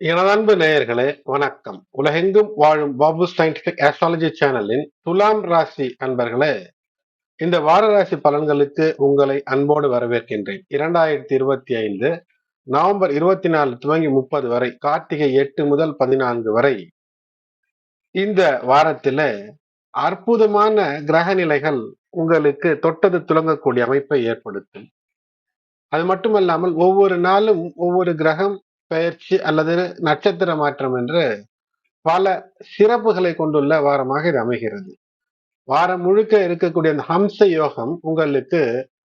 எனதன்பு நேயர்களே வணக்கம். உலகெங்கும் வாழும் பாபு சயின்டிபிக் ஆஸ்ட்ராலஜி சேனலின் துலாம் ராசி அன்பர்களே இந்த வார ராசி பலன்களுக்கு உங்களை அன்போடு வரவேற்கின்றேன். இரண்டாயிரத்தி இருபத்தி ஐந்து நவம்பர் இருபத்தி நாலு துவங்கி முப்பது வரை கார்த்திகை எட்டு முதல் பதினான்கு வரை இந்த வாரத்தில் அற்புதமான கிரக நிலைகள் உங்களுக்கு தொட்டது துளங்கக்கூடிய அமைப்பை ஏற்படுத்தும். அது மட்டுமல்லாமல் ஒவ்வொரு நாளும் ஒவ்வொரு கிரகம் பயிற்சி அல்லது நட்சத்திர மாற்றம் என்று பல சிறப்புகளை கொண்டுள்ள வாரமாக இது அமைகிறது. வாரம் முழுக்க இருக்கக்கூடிய அந்த ஹம்ச யோகம் உங்களுக்கு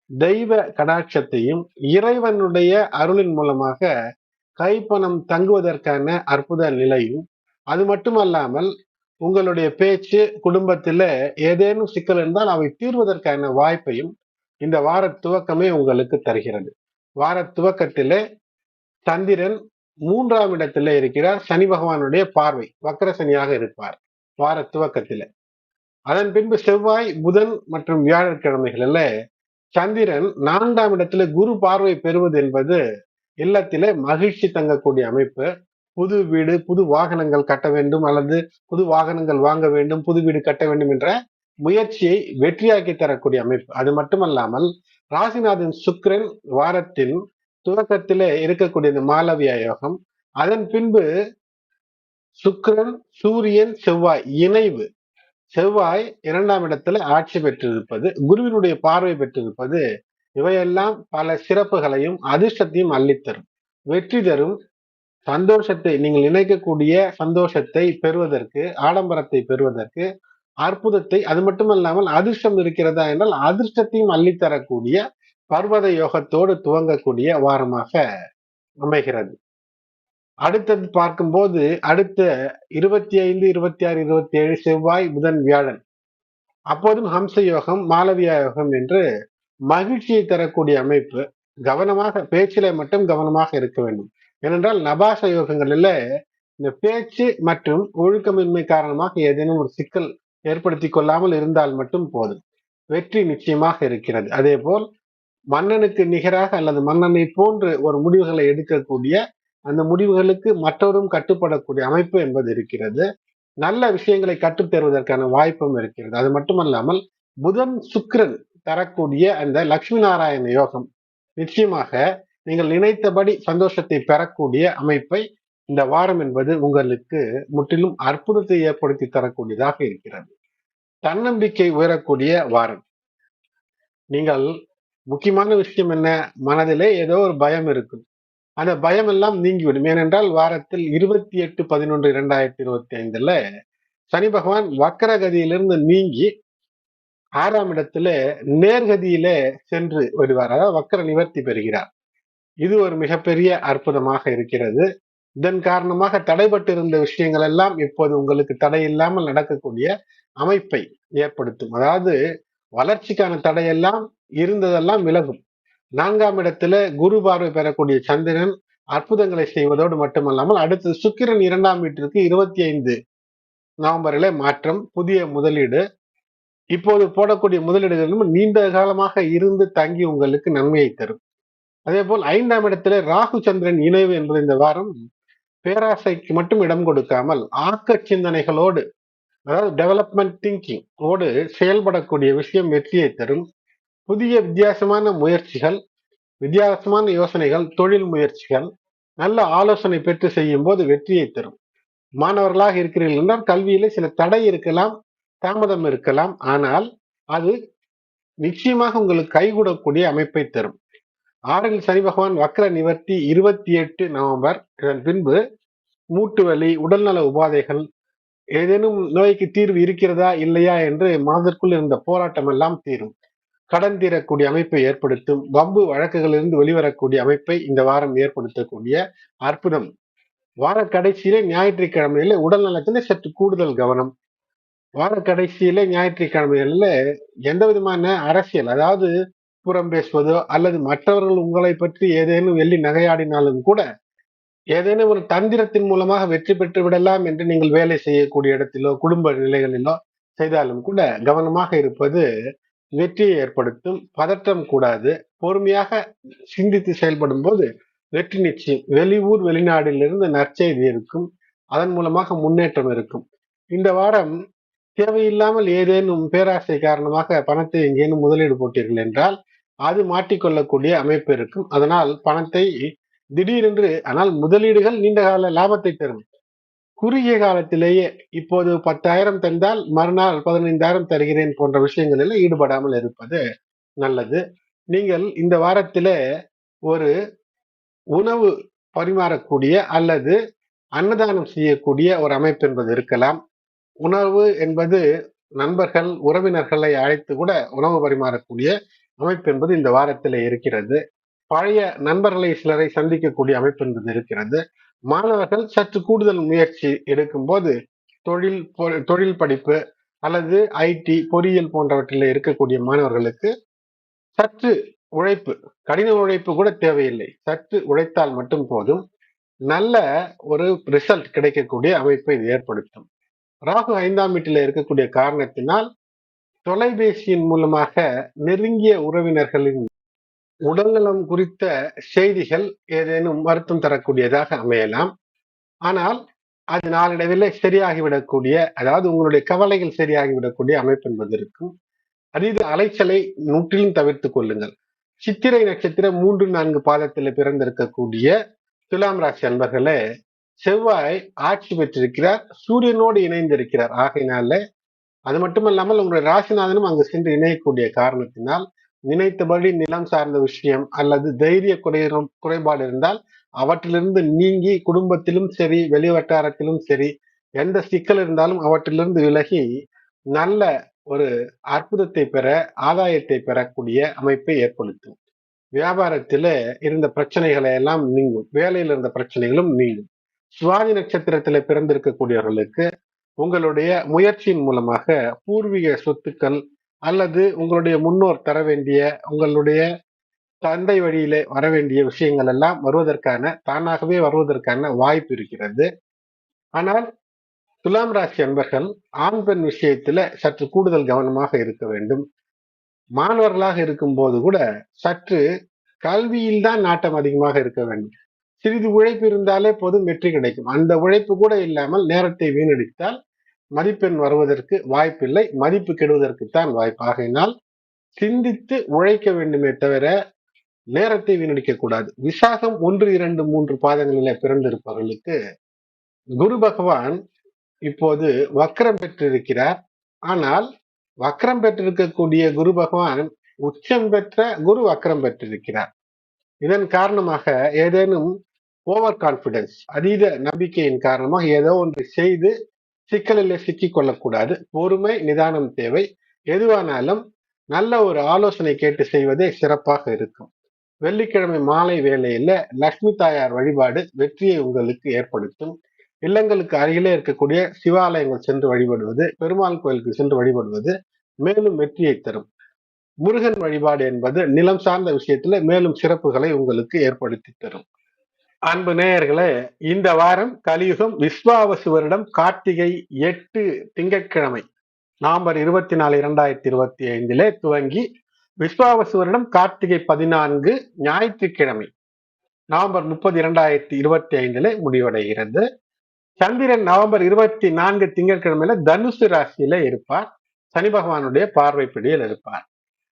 தெய்வ கடாட்சத்தையும் இறைவனுடைய அருளின் மூலமாக கைப்பணம் தங்குவதற்கான அற்புத நிலையும் அது மட்டுமல்லாமல் உங்களுடைய பேச்சு குடும்பத்தில் ஏதேனும் சிக்கல் இருந்தால் அவை தீர்வதற்கான வாய்ப்பையும் இந்த வார துவக்கமே உங்களுக்கு தருகிறது. வார துவக்கத்திலே சந்திரன் மூன்றாம் இடத்துல இருக்கிறார். சனி பகவானுடைய பார்வை வக்கர சனியாக இருப்பார். வார துவக்கத்தில் அதன் பின்பு செவ்வாய் புதன் மற்றும் வியாழக்கிழமைகளில் சந்திரன் நான்காம் இடத்துல குரு பார்வை பெறுவது என்பது இல்லத்தில மகிழ்ச்சி தங்கக்கூடிய அமைப்பு. புது வீடு புது வாகனங்கள் கட்ட வேண்டும் அல்லது புது வாகனங்கள் வாங்க வேண்டும் புது வீடு கட்ட வேண்டும் என்ற முயற்சியை வெற்றியாக்கி தரக்கூடிய அமைப்பு. அது மட்டுமல்லாமல் ராசிநாதன் சுக்ரன் வாரத்தின் துவக்கத்திலே இருக்கக்கூடிய இந்த மாலவியா யோகம் அதன் பின்பு சுக்கரன் சூரியன் செவ்வாய் இணைவு. செவ்வாய் இரண்டாம் இடத்துல ஆட்சி பெற்றிருப்பது குருவினுடைய பார்வை பெற்றிருப்பது இவையெல்லாம் பல சிறப்புகளையும் அதிர்ஷ்டத்தையும் அள்ளித்தரும். வெற்றி தரும். சந்தோஷத்தை நீங்கள் நினைக்கக்கூடிய சந்தோஷத்தை பெறுவதற்கு ஆடம்பரத்தை பெறுவதற்கு அற்புதத்தை அது மட்டுமல்லாமல் அதிர்ஷ்டம் இருக்கிறதா என்றால் அதிர்ஷ்டத்தையும் அள்ளித்தரக்கூடிய பர்வத யோகத்தோடு துவங்கக்கூடிய வாரமாக அமைகிறது. அடுத்தது பார்க்கும்போது அடுத்த இருபத்தி ஐந்து இருபத்தி ஆறு இருபத்தி ஏழு செவ்வாய் புதன் வியாழன். அப்போதும் ஹம்ச யோகம் மாலவியா யோகம் என்று மகிழ்ச்சியை தரக்கூடிய அமைப்பு கவனமாக பேச்சில மட்டும் கவனமாக இருக்க வேண்டும். ஏனென்றால் நபாச யோகங்களில் இந்த பேச்சு மற்றும் ஒழுக்கமின்மை காரணமாக ஏதேனும் ஒரு சிக்கல் ஏற்படுத்தி கொள்ளாமல் இருந்தால் மட்டும் போதும். வெற்றி நிச்சயமாக இருக்கிறது. அதே போல் மன்னனுக்கு நிகராக அல்லது மன்னனை போன்று ஒரு முடிவுகளை எடுக்கக்கூடிய அந்த முடிவுகளுக்கு மற்றவரும் கட்டுப்படக்கூடிய அமைப்பு என்பது இருக்கிறது. நல்ல விஷயங்களை கற்றுத்தருவதற்கான வாய்ப்பும் இருக்கிறது. அது மட்டுமல்லாமல் புதன் சுக்ரன் தரக்கூடிய அந்த லக்ஷ்மி நாராயண யோகம் நிச்சயமாக நீங்கள் நினைத்தபடி சந்தோஷத்தை பெறக்கூடிய அமைப்பை இந்த வாரம் என்பது உங்களுக்கு முற்றிலும் அற்புதத்தை ஏற்படுத்தி தரக்கூடியதாக இருக்கிறது. தன்னம்பிக்கை உயரக்கூடிய வாரம். நீங்கள் முக்கியமான விஷயம் என்ன? மனதிலே ஏதோ ஒரு பயம் இருக்கும் அந்த பயம் எல்லாம் நீங்கிவிடும். ஏனென்றால் வாரத்தில் இருபத்தி எட்டு பதினொன்று இரண்டாயிரத்தி இருபத்தி ஐந்துல சனி பகவான் வக்கரகதியிலிருந்து நீங்கி ஆறாம் இடத்துல நேர்கதியிலே சென்று விடுவார். அதாவது வக்கர நிவர்த்தி பெறுகிறார். இது ஒரு மிகப்பெரிய அற்புதமாக இருக்கிறது. இதன் காரணமாக தடைபட்டிருந்த விஷயங்கள் எல்லாம் இப்போது உங்களுக்கு தடை இல்லாமல் நடக்கக்கூடிய அமைப்பை ஏற்படுத்தும். அதாவது வளர்ச்சிக்கான தடையெல்லாம் இருந்ததெல்லாம் விலகும். நான்காம் இடத்துல குரு பார்வை பெறக்கூடிய சந்திரன் அற்புதங்களை செய்வதோடு மட்டுமல்லாமல் அடுத்து சுக்கிரன் இரண்டாம் வீட்டிற்கு இருபத்தி ஐந்து நவம்பரில் மாற்றம் புதிய முதலீடு. இப்போது போடக்கூடிய முதலீடுகளும் நீண்ட காலமாக இருந்து தங்கி உங்களுக்கு நன்மையை தரும். அதே போல் ஐந்தாம் இடத்துல ராகு சந்திரன் இணைவு என்பது இந்த வாரம் பேராசைக்கு மட்டும் இடம் கொடுக்காமல் ஆக்க சிந்தனைகளோடு அதாவது டெவலப்மெண்ட் திங்கிங் ஓடு செயல்படக்கூடிய விஷயம் வெற்றியை தரும். புதிய வித்தியாசமான முயற்சிகள் வித்தியாசமான யோசனைகள் தொழில் முயற்சிகள் நல்ல ஆலோசனை பெற்று செய்யும் போது வெற்றியை தரும். மாணவர்களாக இருக்கிறீர்கள் என்றால் கல்வியில சில தடை இருக்கலாம் தாமதம் இருக்கலாம் ஆனால் அது நிச்சயமாக உங்களுக்கு கைகூடக்கூடிய அமைப்பை தரும். ஆறில் சனி பகவான் வக்ர நிவர்த்தி இருபத்தி எட்டு நவம்பர். இதன் பின்பு மூட்டு வலி உடல்நல உபாதைகள் ஏதேனும் நோய்க்கு தீர்வு இருக்கிறதா இல்லையா என்று மனதிற்குள் இருந்த போராட்டம் எல்லாம் தீரும். கடன் தீரக்கூடிய அமைப்பை ஏற்படுத்தும் வம்பு வழக்குகளிலிருந்து வெளிவரக்கூடிய அமைப்பை இந்த வாரம் ஏற்படுத்தக்கூடிய அற்புதம். வார கடைசியிலே ஞாயிற்றுக்கிழமையில உடல் நலத்துல சற்று கூடுதல் கவனம். வார கடைசியில ஞாயிற்றுக்கிழமைகள்ல எந்த விதமான அரசியல் அதாவது புறம் பேசுவதோ அல்லது மற்றவர்கள் உங்களை பற்றி ஏதேனும் வெள்ளி நகையாடினாலும் கூட ஏதேனும் ஒரு தந்திரத்தின் மூலமாக வெற்றி பெற்று விடலாம் என்று நீங்கள் வேலை செய்யக்கூடிய இடத்திலோ குடும்ப நிலைகளிலோ செய்தாலும் கூட கவனமாக இருப்பது வெற்றியை ஏற்படுத்தும் பதற்றம் கூடாது. பொறுமையாக சிந்தித்து செயல்படும் போது வெற்றி நிச்சயம். வெளியூர் வெளிநாடிலிருந்து நற்செய்தி இருக்கும். அதன் மூலமாக முன்னேற்றம் இருக்கும். இந்த வாரம் தேவையில்லாமல் ஏதேனும் பேராசை காரணமாக பணத்தை எங்கேனும் முதலீடு போட்டீர்கள் என்றால் அது மாட்டிக்கொள்ளக்கூடிய அமைப்பு இருக்கும். அதனால் பணத்தை திடீரென்று ஆனால் முதலீடுகள் நீண்ட கால லாபத்தை தரும். குறுகிய காலத்திலேயே இப்போது பத்தாயிரம் தந்தால் மறுநாள் பதினைந்தாயிரம் தருகிறேன் போன்ற விஷயங்களில் ஈடுபடாமல் இருப்பது நல்லது. நீங்கள் இந்த வாரத்திலே ஒரு உணவு பரிமாறக்கூடிய அல்லது அன்னதானம் செய்யக்கூடிய ஒரு அமைப்பு என்பது இருக்கலாம். உணவு என்பது நண்பர்கள் உறவினர்களை அழைத்து கூட உணவு பரிமாறக்கூடிய அமைப்பு என்பது இந்த வாரத்தில் இருக்கிறது. பழைய நண்பர்களை சிலரை சந்திக்கக்கூடிய அமைப்பு என்பது இருக்கிறது. மாணவர்கள் சற்று கூடுதல் முயற்சி எடுக்கும்போது தொழில் தொழில் படிப்பு அல்லது ஐடி பொறியியல் போன்றவற்றில் இருக்கக்கூடிய மாணவர்களுக்கு சற்று உழைப்பு கடின உழைப்பு கூட தேவையில்லை. சற்று உழைத்தால் மட்டும் போதும். நல்ல ஒரு ரிசல்ட் கிடைக்கக்கூடிய அமைப்பை இது ஏற்படுத்தும். ராகு ஐந்தாம் வீட்டில் இருக்கக்கூடிய காரணத்தினால் தொலைபேசியின் மூலமாக நெருங்கிய உறவினர்களின் உடல்நலம் குறித்த செய்திகள் ஏதேனும் வருத்தம் தரக்கூடியதாக அமையலாம். ஆனால் அது நாளடைவில் சரியாகிவிடக்கூடிய அதாவது உங்களுடைய கவலைகள் சரியாகிவிடக்கூடிய அமைப்பு என்பது இருக்கும். அதீத அலைச்சலை நூற்றிலும் தவிர்த்து கொள்ளுங்கள். சித்திரை நட்சத்திரம் மூன்று நான்கு பாதத்தில் பிறந்திருக்கக்கூடிய துலாம் ராசி அன்பர்களே செவ்வாய் ஆட்சி பெற்றிருக்கிறார். சூரியனோடு இணைந்திருக்கிறார். ஆகையினால அது மட்டுமல்லாமல் உங்களுடைய ராசிநாதனும் அங்கு சென்று இணையக்கூடிய காரணத்தினால் நினைத்தபடி நிலம் சார்ந்த விஷயம் அல்லது தைரிய குறை குறைபாடு இருந்தால் அவற்றிலிருந்து நீங்கி குடும்பத்திலும் சரி வெளி வட்டாரத்திலும் சரி எந்த சிக்கல் இருந்தாலும் அவற்றிலிருந்து விலகி நல்ல ஒரு அற்புதத்தை பெற ஆதாயத்தை பெறக்கூடிய அமைப்பை ஏற்படுத்தும். வியாபாரத்தில இருந்த பிரச்சனைகளை எல்லாம் நீங்கும். வேலையில் இருந்த பிரச்சனைகளும் நீங்கும். சுவாதி நட்சத்திரத்துல பிறந்திருக்கக்கூடியவர்களுக்கு உங்களுடைய முயற்சியின் மூலமாக பூர்வீக சொத்துக்கள் அல்லது உங்களுடைய முன்னோர் தர வேண்டிய உங்களுடைய தந்தை வழியில வர வேண்டிய விஷயங்கள் எல்லாம் வருவதற்கான தானாகவே வருவதற்கான வாய்ப்பு இருக்கிறது. ஆனால் துலாம் ராசி அன்பர்கள் ஆண் பெண் விஷயத்துல சற்று கூடுதல் கவனமாக இருக்க வேண்டும். மாணவர்களாக இருக்கும் போது கூட சற்று கல்வியில் தான் நாட்டம் அதிகமாக இருக்க வேண்டும். சிறிது உழைப்பு இருந்தாலே போதும் வெற்றி கிடைக்கும். அந்த உழைப்பு கூட இல்லாமல் நேரத்தை வீணடித்தால் மதிப்பெண் வருவதற்கு வாய்ப்பில்லை. மதிப்பு கெடுவதற்குத்தான் வாய்ப்பு. ஆகையினால் சிந்தித்து உழைக்க வேண்டுமே தவிர நேரத்தை வீணடிக்க கூடாது. விசாகம் ஒன்று இரண்டு மூன்று பாதங்களில பிறந்திருப்பவர்களுக்கு குரு பகவான் இப்போது வக்கரம் பெற்றிருக்கிறார். ஆனால் வக்கரம் பெற்றிருக்கக்கூடிய குரு பகவான் உச்சம் பெற்ற குரு வக்கரம் பெற்றிருக்கிறார். இதன் காரணமாக ஏதேனும் ஓவர் கான்பிடன்ஸ் அதீத நம்பிக்கையின் காரணமாக ஏதோ ஒன்று செய்து சிக்கலில் சிக்கிக் கொள்ளக்கூடாது. பொறுமை நிதானம் தேவை. எதுவானாலும் நல்ல ஒரு ஆலோசனை கேட்டு செய்வதே சிறப்பாக இருக்கும். வெள்ளிக்கிழமை மாலை வேளையில லக்ஷ்மி தாயார் வழிபாடு வெற்றியை உங்களுக்கு ஏற்படுத்தும். இல்லங்களுக்கு அருகிலே இருக்கக்கூடிய சிவாலயங்கள் சென்று வழிபடுவது பெருமாள் கோயிலுக்கு சென்று வழிபடுவது மேலும் வெற்றியை தரும். முருகன் வழிபாடு என்பது நிலம் சார்ந்த விஷயத்துல மேலும் சிறப்புகளை உங்களுக்கு ஏற்படுத்தி தரும். அன்பு நேயர்களே இந்த வாரம் கலியுகம் விஸ்வாவசு வருடம் கார்த்திகை எட்டு திங்கட்கிழமை. நவம்பர் இருபத்தி நாலு இரண்டாயிரத்தி இருபத்தி ஐந்திலே துவங்கி விஸ்வாவசு வருடம் கார்த்திகை பதினான்கு ஞாயிற்றுக்கிழமை. நவம்பர் முப்பது இரண்டாயிரத்தி இருபத்தி ஐந்திலே முடிவடைகிறது. சந்திரன் நவம்பர் இருபத்தி நான்கு திங்கட்கிழமையில தனுசு ராசியில இருப்பார். சனி பகவானுடைய பார்வை பிடியில் இருப்பார்.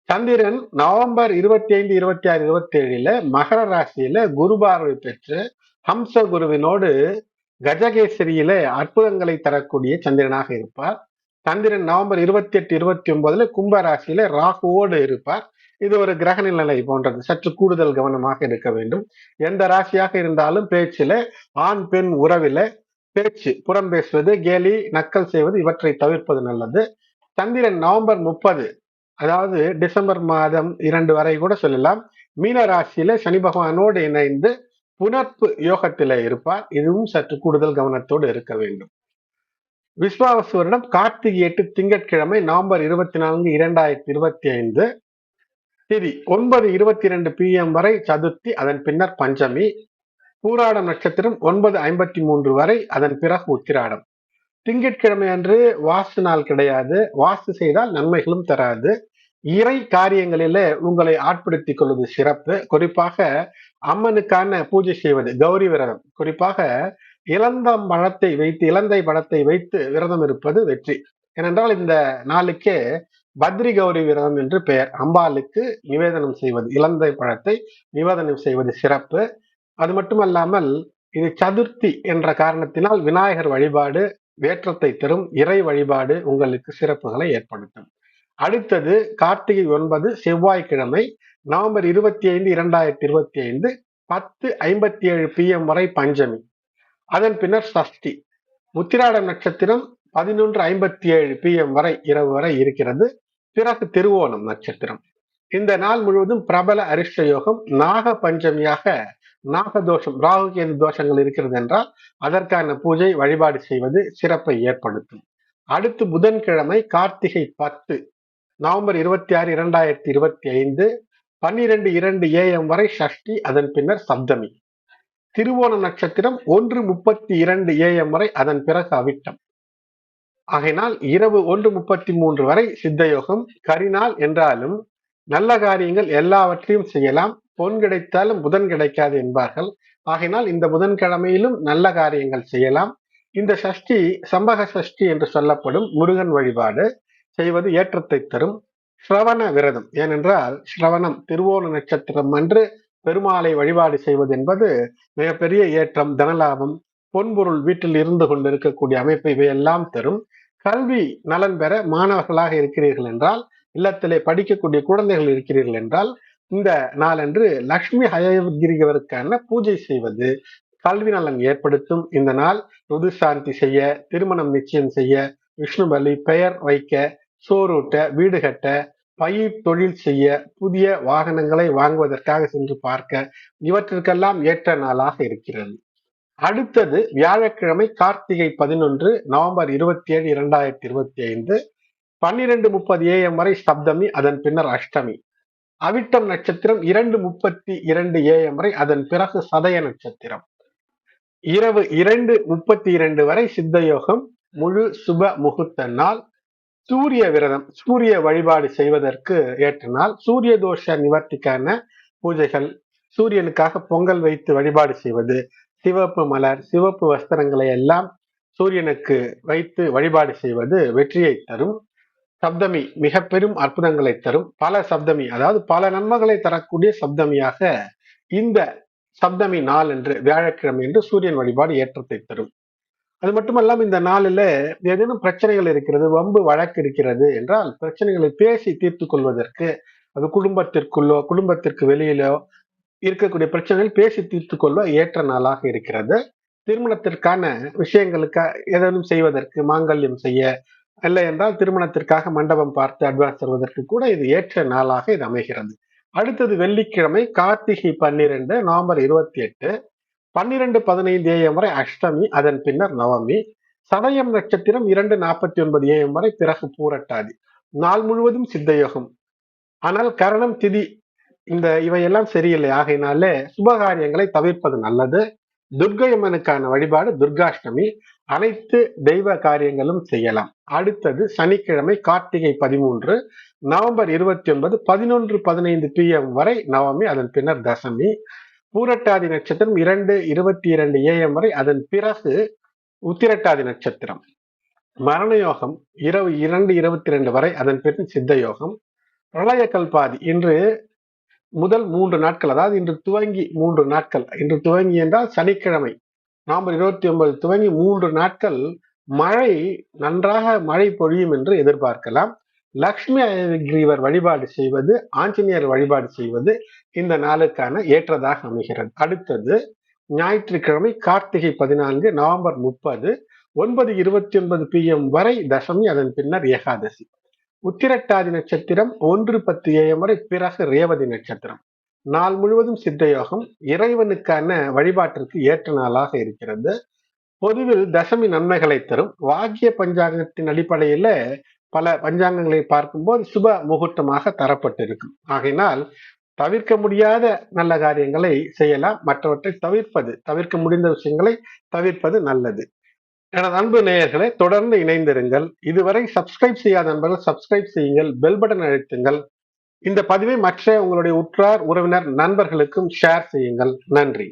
சந்திரன் நவம்பர் இருபத்தி ஐந்து இருபத்தி ஆறு இருபத்தி ஏழுல மகர ராசியில குரு பார்வை பெற்று ஹம்ச குருவினோடு கஜகேசரியில அற்புதங்களை தரக்கூடிய சந்திரனாக இருப்பார். சந்திரன் நவம்பர் இருபத்தி எட்டு இருபத்தி ஒன்பதுல கும்ப ராசியில ராகுவோடு இருப்பார். இது ஒரு கிரக நிலை போன்றது. சற்று கூடுதல் கவனமாக இருக்க வேண்டும். எந்த ராசியாக இருந்தாலும் பேச்சில ஆண் பெண் உறவில பேச்சு புறம் பேசுவது கேலி நக்கல் செய்வது இவற்றை தவிர்ப்பது நல்லது. சந்திரன் நவம்பர் முப்பது அதாவது டிசம்பர் மாதம் இரண்டு வரை கூட சொல்லலாம். மீன ராசியில சனி பகவானோடு இணைந்து புனர்ப்பு யோகத்தில இருப்பார். இதுவும் சற்று கூடுதல் கவனத்தோடு இருக்க வேண்டும். விஸ்வாவசு வருடம் கார்த்திகை எட்டு திங்கட்கிழமை நவம்பர் இருபத்தி நான்கு இரண்டாயிரத்தி இருபத்தி ஐந்து திதி ஒன்பது இருபத்தி இரண்டு பிஎம் வரை சதுர்த்தி அதன் பின்னர் பஞ்சமி. பூராடம் நட்சத்திரம் ஒன்பது ஐம்பத்தி மூன்று வரை அதன் பிறகு உத்திராடம். திங்கட்கிழமை அன்று வாஸ்து நாள் கிடையாது. வாஸ்து செய்தால் நன்மைகளும் தராது. இறை காரியங்களிலே உங்களை ஆட்படுத்திக் கொள்வது சிறப்பு. குறிப்பாக அம்மனுக்கான பூஜை செய்வது கௌரி விரதம். குறிப்பாக இளந்தம் பழத்தை வைத்து இலந்தை பழத்தை வைத்து விரதம் இருப்பது வெற்றி. ஏனென்றால் இந்த நாளுக்கே பத்ரி கௌரி விரதம் என்று பெயர். அம்பாளுக்கு நிவேதனம் செய்வது இலந்தை பழத்தை நிவேதனம் செய்வது சிறப்பு. அது மட்டுமல்லாமல் இது சதுர்த்தி என்ற காரணத்தினால் விநாயகர் வழிபாடு வேற்றத்தை தரும் இறை வழிபாடு உங்களுக்கு சிறப்புகளை ஏற்படுத்தும். அடுத்தது கார்த்திகை ஒன்பது செவ்வாய்க்கிழமை நவம்பர் இருபத்தி ஐந்து இரண்டாயிரத்தி இருபத்தி ஐந்து பத்து ஐம்பத்தி ஏழு பிஎம் வரை பஞ்சமி. அதன் பின்னர் சஷ்டி. முத்திராடம் நட்சத்திரம் பதினொன்று ஐம்பத்தி ஏழு பிஎம் வரை இரவு வரை இருக்கிறது. பிறகு திருவோணம் நட்சத்திரம். இந்த நாள் முழுவதும் பிரபல அரிஷ்ட யோகம் நாக பஞ்சமியாக நாகதோஷம் ராகு கேது தோஷங்கள் இருக்கிறது என்றால் அதற்கான பூஜை வழிபாடு செய்வது சிறப்பை ஏற்படுத்தும். அடுத்து புதன்கிழமை கார்த்திகை பத்து நவம்பர் இருபத்தி ஆறு இரண்டாயிரத்தி இருபத்தி ஐந்து பன்னிரண்டு இரண்டு ஏஎம் வரை ஷஷ்டி அதன் பின்னர் சப்தமி. திருவோண நட்சத்திரம் ஒன்று முப்பத்தி இரண்டு ஏஎம் வரை அதன் பிறகு அவிட்டம். ஆகையினால் இரவு ஒன்று முப்பத்தி மூன்று வரை சித்தயோகம் கரிநாள் என்றாலும் நல்ல காரியங்கள் எல்லாவற்றையும் செய்யலாம். பொன் கிடைத்தாலும் புதன் கிடைக்காது என்பார்கள். ஆகையினால் இந்த புதன்கிழமையிலும் நல்ல காரியங்கள் செய்யலாம். இந்த சஷ்டி சம்பக சஷ்டி என்று சொல்லப்படும் முருகன் வழிபாடு செய்வது ஏற்றத்தை தரும். ஸ்ரவண விரதம். ஏனென்றால் ஸ்ரவணம் திருவோண நட்சத்திரம் அன்று பெருமாளை வழிபாடு செய்வது என்பது மிகப்பெரிய ஏற்றம் தனலாபம் பொன்பொருள் வீட்டில் இருந்து கொண்டு இருக்கக்கூடிய அமைப்பு இவையெல்லாம் தரும். கல்வி நலன் பெற மாணவர்களாக இருக்கிறீர்கள் என்றால் இல்லத்திலே படிக்கக்கூடிய குழந்தைகள் இருக்கிறீர்கள் என்றால் இந்த நாளன்று லக்ஷ்மி ஹயகிரிகளுக்கான பூஜை செய்வது. கல்வி நலன் ஏற்படுத்தும். இந்த நாள் ருது சாந்தி செய்ய திருமணம் நிச்சயம் செய்ய விஷ்ணு பலி பெயர் வைக்க சோறூட்ட வீடு கட்ட பயிர் தொழில் செய்ய புதிய வாகனங்களை வாங்குவதற்காக சென்று பார்க்க இவற்றிற்கெல்லாம் ஏற்ற நாளாக இருக்கிறது. அடுத்தது வியாழக்கிழமை கார்த்திகை பதினொன்று நவம்பர் இருபத்தி ஏழு இரண்டாயிரத்தி இருபத்தி ஐந்து பன்னிரெண்டு முப்பது ஏஎம் வரை சப்தமி அதன் பின்னர் அஷ்டமி. அவிட்டம் நட்சத்திரம் இரண்டு முப்பத்தி இரண்டு ஏஎம் வரை அதன் பிறகு சதய நட்சத்திரம். இரவு இரண்டு முப்பத்தி இரண்டு வரை சித்தயோகம் முழு சுப முகூர்த்த நாள். சூரிய விரதம் சூரிய வழிபாடு செய்வதற்கு ஏற்ற நாள். சூரிய தோஷ நிவர்த்திக்கான பூஜைகள் சூரியனுக்காக பொங்கல் வைத்து வழிபாடு செய்வது. சிவப்பு மலர் சிவப்பு வஸ்திரங்களை எல்லாம் சூரியனுக்கு வைத்து வழிபாடு செய்வது வெற்றியை தரும். சப்தமி மிக பெரும் அற்புதங்களை தரும். பல சப்தமி அதாவது பல நன்மைகளை தரக்கூடிய சப்தமியாக இந்த சப்தமி நாள் என்று வியாழக்கிழமை என்று சூரியன் வழிபாடு ஏற்றத்தை தரும். அது மட்டுமல்லாம இந்த நாளில் ஏதேனும் பிரச்சனைகள் இருக்கிறது வம்பு வழக்கு இருக்கிறது என்றால் பிரச்சனைகளை பேசி தீர்த்து கொள்வதற்கு அது குடும்பத்திற்குள்ளோ குடும்பத்திற்கு வெளியிலோ இருக்கக்கூடிய பிரச்சனைகள் பேசி தீர்த்து கொள்ள ஏற்ற நாளாக இருக்கிறது. திருமணத்திற்கான விஷயங்களுக்கு ஏதேனும் செய்வதற்கு மாங்கல்யம் செய்ய இல்லை என்றால் திருமணத்திற்காக மண்டபம் பார்த்து அட்வான்ஸ் தருவதற்கு கூட இது ஏற்ற நாளாக இது அமைகிறது. அடுத்தது வெள்ளிக்கிழமை கார்த்திகை பன்னிரெண்டு நவம்பர் இருபத்தி எட்டு பன்னிரண்டு பதினைந்து ஏஎம் வரை அஷ்டமி அதன் பின்னர் நவமி சதயம் நட்சத்திரம் இரண்டு நாற்பத்தி ஒன்பது ஏஎம் வரை பிறகு பூரட்டாதி. நாள் முழுவதும் சித்தயோகம். ஆனால் கரணம் திதி இந்த இவையெல்லாம் சரியில்லை. ஆகையினாலே சுபகாரியங்களை தவிர்ப்பது நல்லது. துர்கையம்மனுக்கான வழிபாடு துர்காஷ்டமி அனைத்து தெய்வ காரியங்களும் செய்யலாம். அடுத்தது சனிக்கிழமை கார்த்திகை பதிமூன்று நவம்பர் இருபத்தி ஒன்பது பதினொன்று பதினைந்து பி எம் வரை நவமி அதன் பின்னர் தசமி. பூரட்டாதி நட்சத்திரம் இரண்டு இருபத்தி இரண்டு ஏஎம் வரை அதன் பிறகு உத்திரட்டாதி நட்சத்திரம். மரணயோகம் இரவு இரண்டு இருபத்தி ரெண்டு வரை அதன் பிறகு சித்த யோகம் பிரளய கல்பாதி இன்று முதல் மூன்று நாட்கள் அதாவது இன்று துவங்கி மூன்று நாட்கள். இன்று துவங்கி என்றால் சனிக்கிழமை நவம்பர் இருபத்தி ஒன்பது துவங்கி மூன்று நாட்கள் மழை நன்றாக மழை பொழியும் என்று எதிர்பார்க்கலாம். லக்ஷ்மி அயகிரீவர் வழிபாடு செய்வது ஆஞ்சநேயர் வழிபாடு செய்வது இந்த நாளுக்கான ஏற்றதாக அமைகிறது. அடுத்தது ஞாயிற்றுக்கிழமை கார்த்திகை பதினான்கு நவம்பர் முப்பது ஒன்பது இருபத்தி ஒன்பது பி எம் வரை தசமி அதன் பின்னர் ஏகாதசி. உத்திரட்டாதி நட்சத்திரம் ஒன்று பத்து ஏஎம் வரை பிறகு ரேவதி நட்சத்திரம். நாள் முழுவதும் சித்தயோகம் இறைவனுக்கான வழிபாட்டிற்கு ஏற்ற நாளாக இருக்கிறது. பொதுவில் தசமி நன்மைகளை தரும். வாக்கிய பஞ்சாங்கத்தின் அடிப்படையில பல பஞ்சாங்கங்களை பார்க்கும்போது சுப முகூர்த்தமாக தரப்பட்டிருக்கும். ஆகையினால் தவிர்க்க முடியாத நல்ல காரியங்களை செய்யலாம். மற்றவற்றை தவிர்ப்பது தவிர்க்க முடிந்த விஷயங்களை தவிர்ப்பது நல்லது. எனது அன்பு நேயர்களை தொடர்ந்து இணைந்திருங்கள். இதுவரை சப்ஸ்கிரைப் செய்யாத நண்பர்கள் சப்ஸ்கிரைப் செய்யுங்கள் பெல் பட்டன் அழுத்துங்கள். இந்த பதிவை மற்ற உங்களுடைய உற்றார் உறவினர் நண்பர்களுக்கும் ஷேர் செய்யுங்கள். நன்றி.